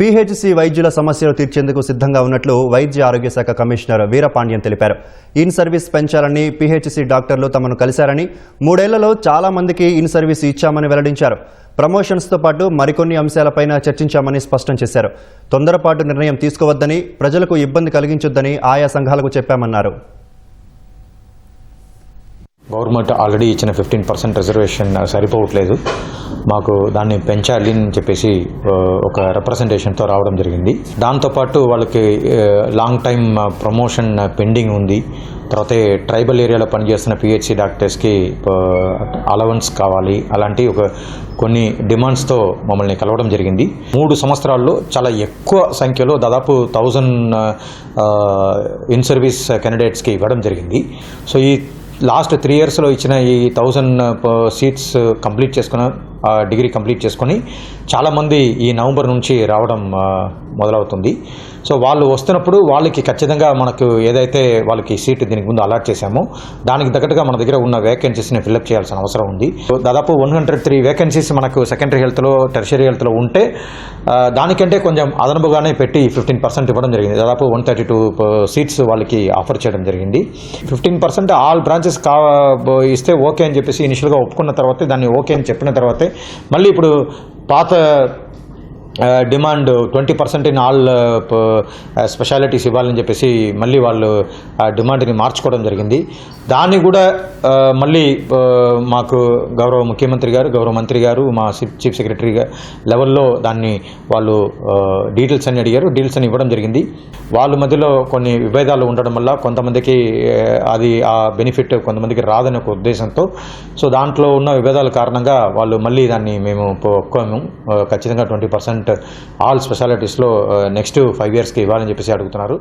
PHC వైద్యుల సమస్యలు తీర్చేందుకు సిద్ధంగా ఉన్నట్లు వైద్య ఆరోగ్య శాఖ కమిషనర్ వీరపాండ్యన్ తెలిపారు. ఇన్ సర్వీస్ పెంచాలని పీహెచ్సీ డాక్టర్లు తమను కలిశారని మూడేళ్ళలో చాలా మందికి ఇన్ సర్వీస్ ఇచ్చామని వెల్లడించారు. ప్రమోషన్స్తో పాటు మరికొన్ని అంశాలపైన చర్చించామని స్పష్టం చేశారు. తొందరపాటు నిర్ణయం తీసుకోవద్దని ప్రజలకు ఇబ్బంది కలిగించొద్దని ఆయా సంఘాలకు చెప్పామన్నారు. గవర్నమెంట్ ఆల్రెడీ ఇచ్చిన ఫిఫ్టీన్ పర్సెంట్ రిజర్వేషన్ సరిపోవట్లేదు. మాకు దాన్ని పెంచాలి అని చెప్పేసి ఒక రిప్రజెంటేషన్తో రావడం జరిగింది. దాంతోపాటు వాళ్ళకి లాంగ్ టైం ప్రమోషన్ పెండింగ్ ఉంది. తర్వాత ట్రైబల్ ఏరియాలో పనిచేస్తున్న పిహెచ్సి డాక్టర్స్కి అలవెన్స్ కావాలి. అలాంటి ఒక కొన్ని డిమాండ్స్తో మమ్మల్ని కలవడం జరిగింది. మూడు సంవత్సరాల్లో చాలా ఎక్కువ సంఖ్యలో దాదాపు థౌజండ్ ఇన్ సర్వీస్ కెండిడేట్స్కి ఇవ్వడం జరిగింది. సో ఈ లాస్ట్ త్రీ ఇయర్స్లో ఇచ్చిన ఈ థౌజండ్ సీట్స్ కంప్లీట్ చేసుకున్న డిగ్రీ కంప్లీట్ చేసుకొని చాలామంది ఈ నవంబర్ నుంచి రావడం మొదలవుతుంది. సో వాళ్ళు వస్తున్నప్పుడు వాళ్ళకి ఖచ్చితంగా మనకు ఏదైతే వాళ్ళకి సీట్ దీనికి ముందు అలాట్ చేశామో దానికి తగ్గట్టుగా మన దగ్గర ఉన్న వేకెన్సీస్ని ఫిల్అప్ చేయాల్సిన అవసరం ఉంది. సో దాదాపు వన్ హండ్రెడ్ త్రీ వేకెన్సీస్ మనకు సెకండరీ హెల్త్లో టెర్షరీ హెల్త్లో ఉంటే దానికంటే కొంచెం అదనపుగానే పెట్టి ఫిఫ్టీన్ పర్సెంట్ ఇవ్వడం జరిగింది. దాదాపు వన్ థర్టీ టూ సీట్స్ వాళ్ళకి ఆఫర్ చేయడం జరిగింది. ఫిఫ్టీన్ పర్సెంట్ ఆల్ బ్రాంచెస్ కా ఇస్తే ఓకే అని చెప్పేసి ఇనిషియల్గా ఒప్పుకున్న తర్వాత దాన్ని ఓకే అని చెప్పిన తర్వాతే మళ్ళీ ఇప్పుడు పాత demand twenty percent in all specialities ఇవ్వాలని చెప్పేసి మళ్ళీ వాళ్ళు ఆ డిమాండ్ని మార్చుకోవడం జరిగింది. దాన్ని కూడా మళ్ళీ మాకు గౌరవ ముఖ్యమంత్రి గారు గౌరవ మంత్రి గారు మా చీఫ్ సెక్రటరీ లెవెల్లో దాన్ని వాళ్ళు డీటెయిల్స్ అని అడిగారు. డీటెయిల్స్ అని ఇవ్వడం జరిగింది. వాళ్ళ మధ్యలో కొన్ని విభేదాలు ఉండడం వల్ల కొంతమందికి అది ఆ బెనిఫిట్ కొంతమందికి రాదనే ఒక ఉద్దేశంతో సో దాంట్లో ఉన్న విభేదాల కారణంగా వాళ్ళు మళ్ళీ దాన్ని మేము ఒప్పుకోము. ఖచ్చితంగా ట్వంటీ పర్సెంట్ ఆల్ స్పెషాలిటీస్లో నెక్స్ట్ ఫైవ్ ఇయర్స్కి ఇవ్వాలని చెప్పేసి అడుగుతున్నారు.